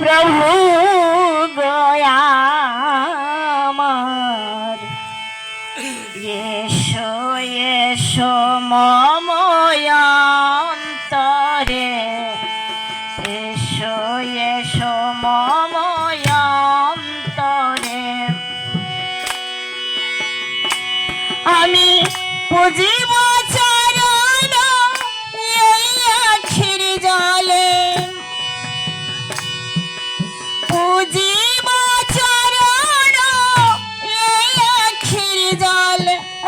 প্রভু গয়ামার এসো এসো মময়ন্তরে পুজিব চরণ এই আখির জলে। চরণ এই আখির জল।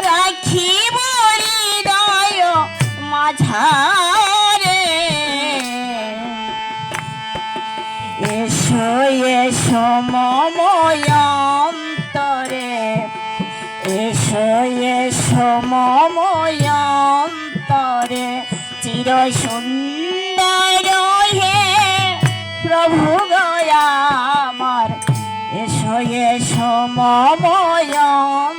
রাখিব হৃদয় মাঝারে। এসো এসো মময়ন্তরে এসো সমময় চির সুন্দর হে প্রভু গয়া আমার। এসয়ে মময়ন্তরে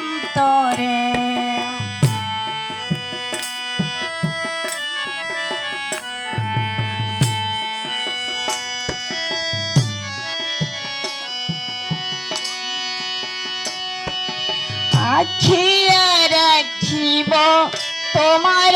আখিয়া রাখিব তোমার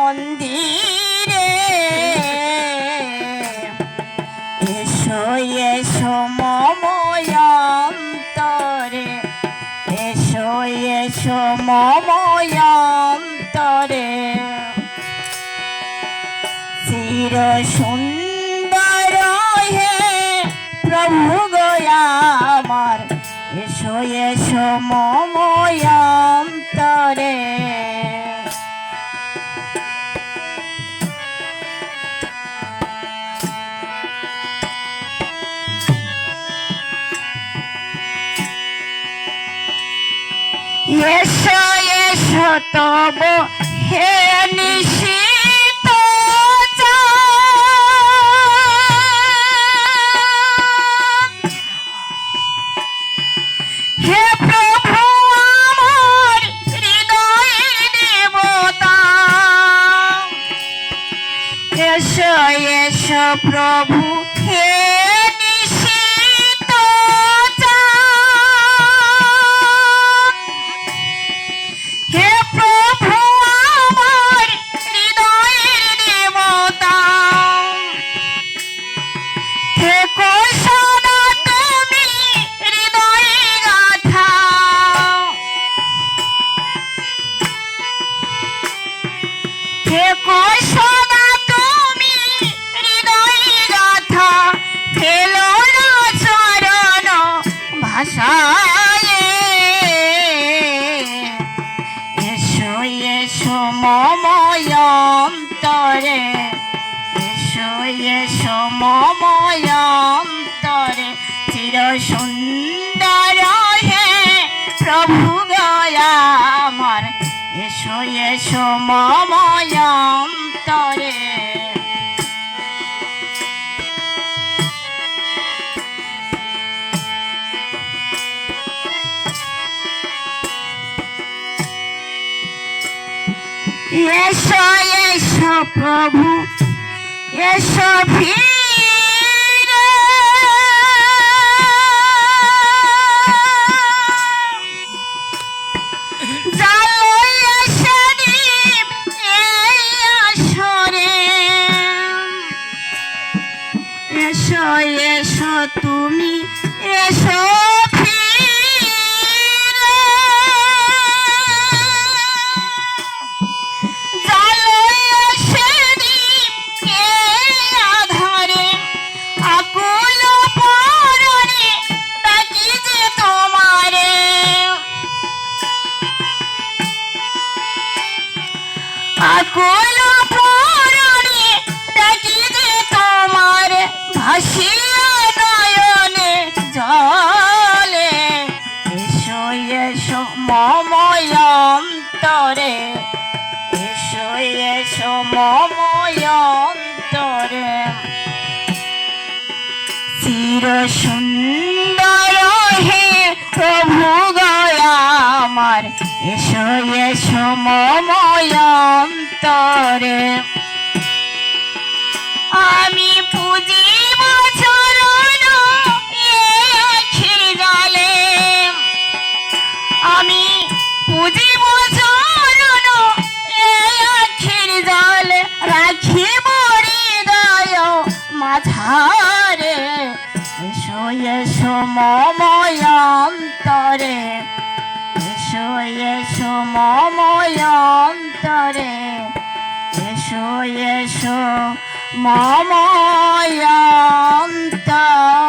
মন্দিরে। এসো এসো মময়ন্তরে। এসো এসো মময়ন্তরে। চির সুন্দর হে প্রভু গয়ামার এসো এসো মময়ন্তরে। এসো এসো তব হে নিশিত হে প্রভু আমার হৃদয়ের দেবতা। এসো এসো প্রভু হে মময়ন্তরে এসো এসো মময়ন্তরে চির সুন্দর হে প্রভু গয়ামার এসো এসো মময়ন্তরে এসো এসো প্রভু এসো ফিরে এসো তুমি এসো ফিরে এসো চির সুন্দর হে প্রভু আমার এসো এসো মময়ন্তরে আমি পুজিব রাখিব হৃদয় মাঝারে। এসো এসো মময় অন্তরে। এসো এসো মময় অন্তরে। এসো মময় অন্তরে।